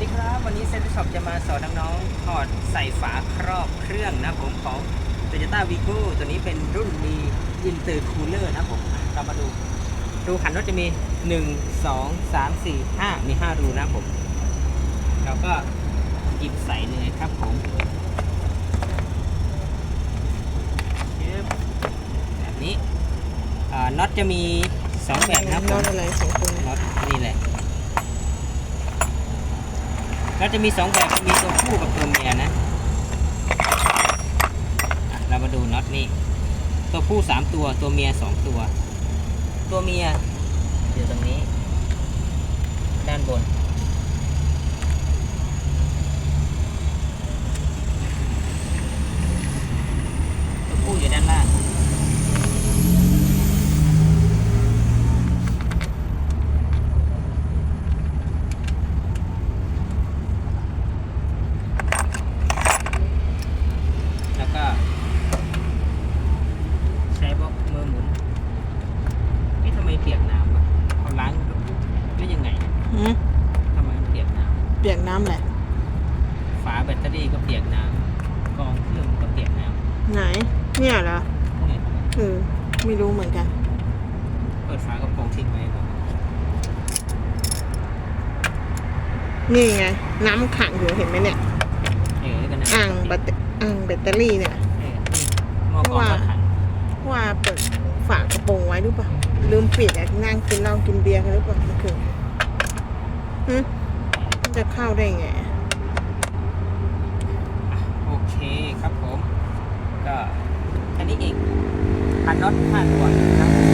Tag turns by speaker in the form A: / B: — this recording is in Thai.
A: ดีครับ วันนี้เซ็นทรัลช็อปจะมาสอนน้องๆถอดใส่ฝาครอบเครื่องนะผมของ Toyota Vigo ตัวนี้เป็นรุ่นมีอินเตอร์คูลเลอร์นะผมเรามาดูดูขันรถจะมี 1 2 3 4 5 มี 5 รูนะผม เราก็หยิบใส่เลยครับผมจึ๊บแบบนี้อ่าน็อตจะมี 2 แบบนะครับผน็อมตอ
B: ะไรสองตัว
A: น็อตนี่แหละ ก็จะมีสองแบบมีตัวผู้กับตัวเมียนะอะเรามาดูน็อตนี่ตัวผู้สามตัวตัวเมียสองตัว ตัวเมียอยู่ตรงนี้ ด้านบน ตัวผู้อยู่ด้านล่าง แล้วก็ ใช้บล็อกมือหมุนนี่ทำไมเปียกน้ำวะเขาล้างหรือยังไง
B: หืม
A: ทำไมมันเปียกน้
B: เปียกน้ำแหละำ
A: ฝาแบตเตอรี่ก็เปียกน้ำกองเครื่องก็เปียกน้
B: ไหน เนี่ยเหรอ
A: ำเนี่ย
B: เออไม่รู้เหมือนกัน
A: เปิดฝากระโปรงทิ้งไว้ก่อน
B: นี่ไง น้ำขังอยู่เห็นไหมเนี่ย
A: เออก็นะอ่างแบ
B: ตอ่างแบตเตอรี่เนี่ย
A: เออนี่หม้อกรองว่าก็ขัน
B: ว่าเปิด หรือเปล่า ลืมปิดอ่นั่งกินเหล้ากินเบียร์กันหรือเปล่าก็คือฮึจะเข้าได้ไง
A: โอเคครับผม ก็แค่นี้เองพันน็อตห้าตัวนะครับ